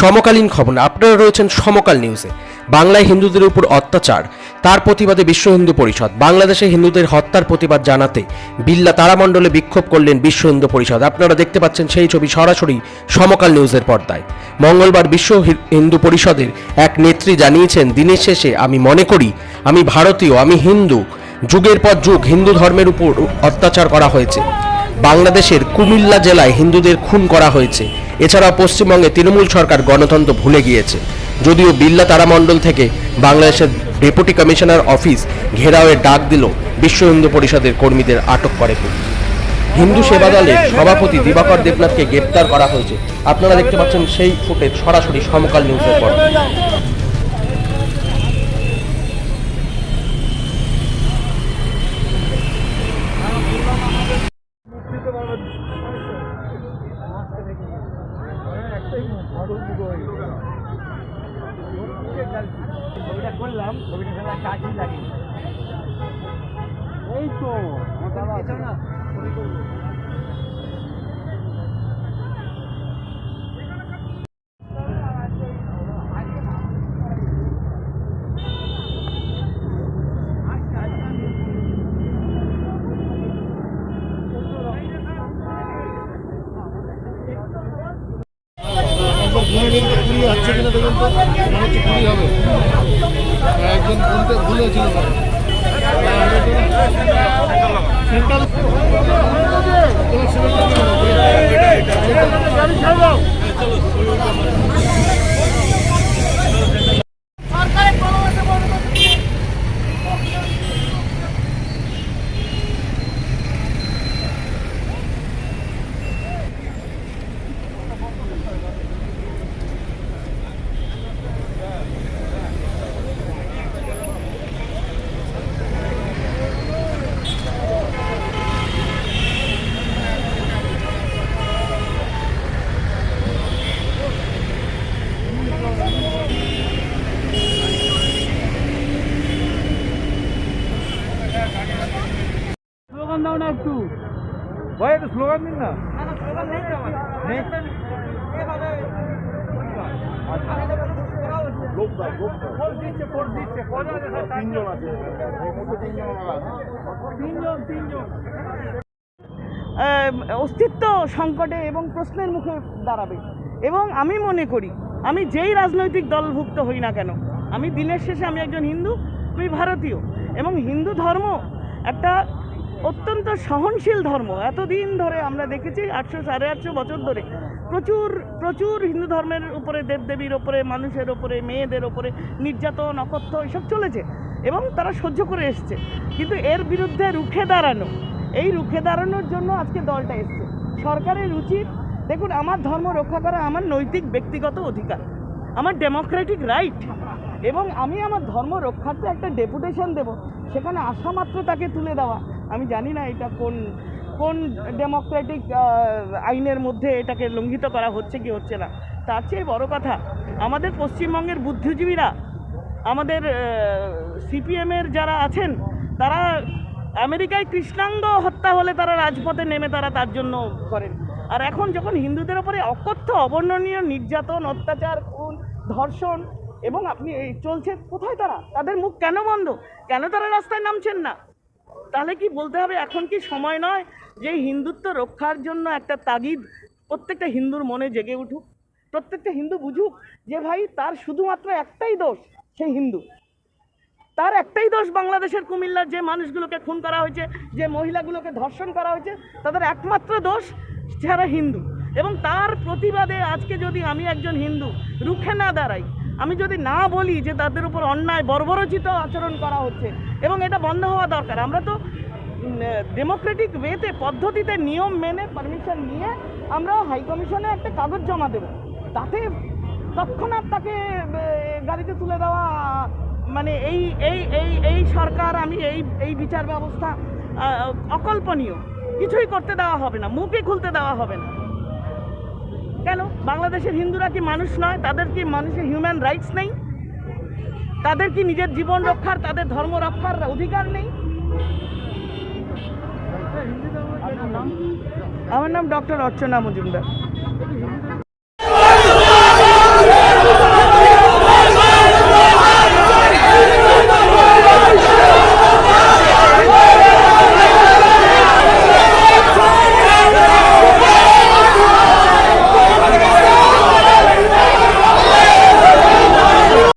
সমকালীন খবর আপনারা রয়েছেন সমকাল নিউজে বাংলায় হিন্দুদের উপর অত্যাচার, তার প্রতিবাদে বিশ্ব হিন্দু পরিষদ। বাংলাদেশে হিন্দুদের হত্যার প্রতিবাদ জানাতে বিল্লা তারামণ্ডলে বিক্ষোভ করলেন বিশ্ব হিন্দু পরিষদ। আপনারা দেখতে পাচ্ছেন সেই ছবি সরাসরি সমকাল নিউজের পর্দায়। মঙ্গলবার বিশ্ব হিন্দু পরিষদের এক নেত্রী জানিয়েছেন, দিনের শেষে আমি মনে করি, আমি ভারতীয়, আমি হিন্দু। যুগের পর যুগ হিন্দু ধর্মের উপর অত্যাচার করা হয়েছে। বাংলাদেশের কুমিল্লা জেলায় হিন্দুদের খুন করা হয়েছে। এছাড়াও পশ্চিমবঙ্গে তৃণমূল সরকার গণতন্ত্র ভুলে গিয়েছে। যদিও বিল্লা তারামণ্ডল থেকে বাংলাদেশের ডেপুটি কমিশনার অফিস ঘেরাওয়ের ডাক দিল বিশ্ব হিন্দু পরিষদের কর্মীদের আটক করে পুলিশ। হিন্দু সেবা দলের সভাপতি দিবাকর দেবনাথকে গ্রেপ্তার করা হয়েছে। আপনারা দেখতে পাচ্ছেন সেই ফুটেজ সরাসরি সমকাল নিউজের পর। ছবিটা করলাম ছবিটা খেলা কাজই লাগে এই তো না কুড়ি একজন সেন্ট্রাল ভাই একটু স্লোগান দিন না। অস্তিত্ব সংকটে এবং প্রশ্নের মুখে দাঁড়াবে। এবং আমি মনে করি আমি যেই রাজনৈতিক দলভুক্ত হই না কেন আমি দিনের শেষে আমি একজন হিন্দু আমি ভারতীয়। এবং হিন্দু ধর্ম একটা অত্যন্ত সহনশীল ধর্ম। এতদিন ধরে আমরা দেখেছি আটশো, সাড়ে আটশো বছর ধরে প্রচুর প্রচুর হিন্দু ধর্মের উপরে, দেবদেবীর ওপরে মানুষের ওপরে মেয়েদের ওপরে নির্যাতন, অকথ্য এসব চলেছে এবং তারা সহ্য করে এসছে। কিন্তু এর বিরুদ্ধে রুখে দাঁড়ানো, এই রুখে দাঁড়ানোর জন্য আজকে দলটা এসছে। সরকারের উচিত, দেখুন, আমার ধর্ম রক্ষা করা আমার নৈতিক, ব্যক্তিগত অধিকার, আমার ডেমোক্রেটিক রাইট এবং আমি আমার ধর্ম রক্ষার্থে একটা ডেপুটেশন দেব, সেখানে আসা মাত্র তাকে তুলে দেওয়া। আমি জানি না এটা কোন কোন ডেমোক্রেটিক আইনের মধ্যে এটাকে লঙ্ঘিত করা হচ্ছে কি হচ্ছে না। তার চেয়ে বড় কথা, আমাদের পশ্চিমবঙ্গের বুদ্ধিজীবীরা, আমাদের সিপিএমের যারা আছেন, তারা আমেরিকায় কৃষ্ণাঙ্গ হত্যা হলে তারা রাজপথে নেমে তারা তার জন্য করেন। আর এখন যখন হিন্দুদের ওপরে অকথ্য, অবর্ণনীয় নির্যাতন, অত্যাচার, খুন, ধর্ষণ এবং আপনি চলছে, কোথায় তারা? তাদের মুখ কেন বন্ধ? কেন তারা রাস্তায় নামছেন না? তাহলে কি বলতে হবে, এখন কি সময় নয় যে হিন্দুত্ব রক্ষার জন্য একটা তাগিদ প্রত্যেকটা হিন্দুর মনে জেগে উঠুক? প্রত্যেকটা হিন্দু বুঝুক যে ভাই তার শুধুমাত্র একটাই দোষ, সে হিন্দু। তার একটাই দোষ বাংলাদেশের কুমিল্লার যে মানুষগুলোকে খুন করা হয়েছে, যে মহিলাগুলোকে ধর্ষণ করা হয়েছে, তাদের একমাত্র দোষ যারা হিন্দু। এবং তার প্রতিবাদে আজকে যদি আমি একজন হিন্দু, রুখে না দাঁড়াই আমি যদি না বলি যে তাদের উপর অন্যায় বর্বরচিত আচরণ করা হচ্ছে, এবং এটা বন্ধ হওয়া দরকার, আমরা তো ডেমোক্রেটিক ওয়েতে পদ্ধতিতে নিয়ম মেনে পারমিশন নিয়ে আমরা হাইকমিশনে একটা কাগজ জমা দেব। তাতে তৎক্ষণাৎ তাকে গাড়িতে তুলে দেওয়া মানে এই এই এই এই সরকার, আমি এই এই বিচার ব্যবস্থা অকল্পনীয়। কিছুই করতে দেওয়া হবে না মুখই খুলতে দেওয়া হবে না। কেন? বাংলাদেশের হিন্দুরা কি মানুষ নয়? তাদের কি মানুষের হিউম্যান রাইটস নেই? তাদের কি নিজের জীবন রক্ষার, তাদের ধর্ম রক্ষার অধিকার নেই? আমার নাম ডক্টর অর্চনা মজুমদার।